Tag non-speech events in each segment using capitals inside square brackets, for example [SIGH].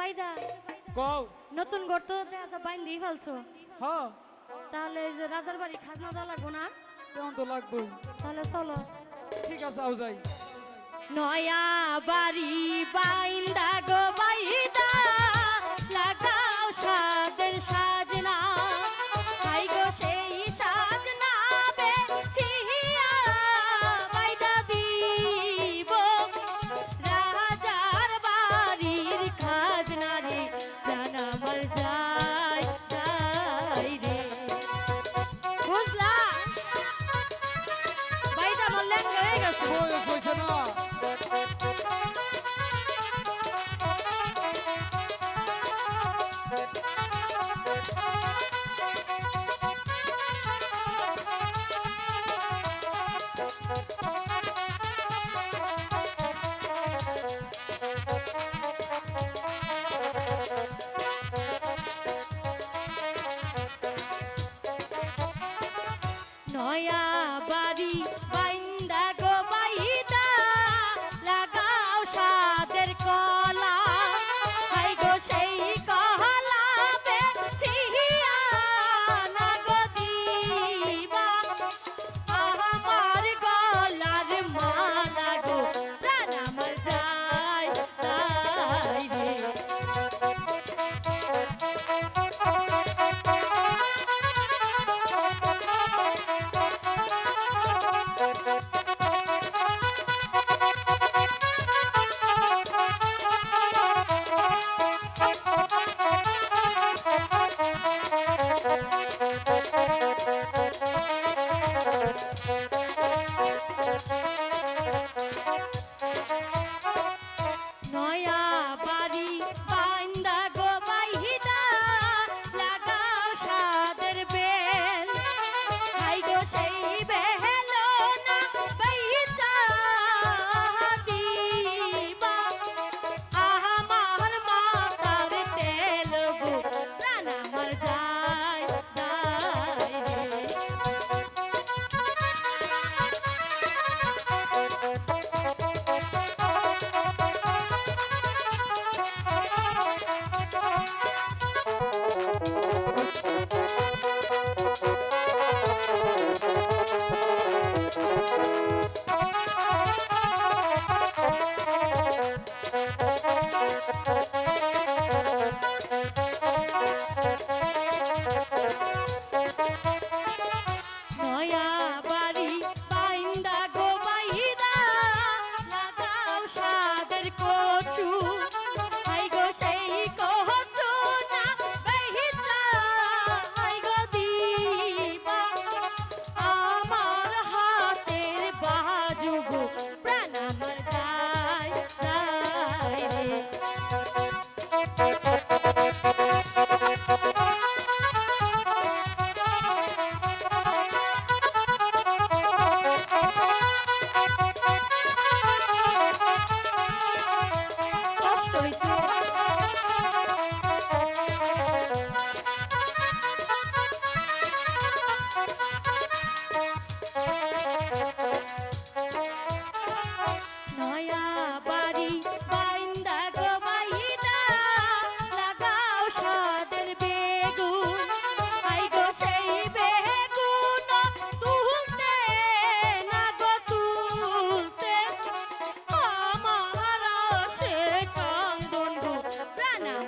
বাইদা। কও। নতুন ঘর তে আচ্ছা বাইন দিয়ে ফেলছো। হ্যাঁ। তাহলে যে রাজার বাড়ি খাজনা দেওয়া লাগবো না? তো তাহলে চলো। ঠিক আছে আও যাই। নয়া বাড়ি বাইন্দা গো বাইদা। よ na [LAUGHS] na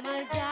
널 잡.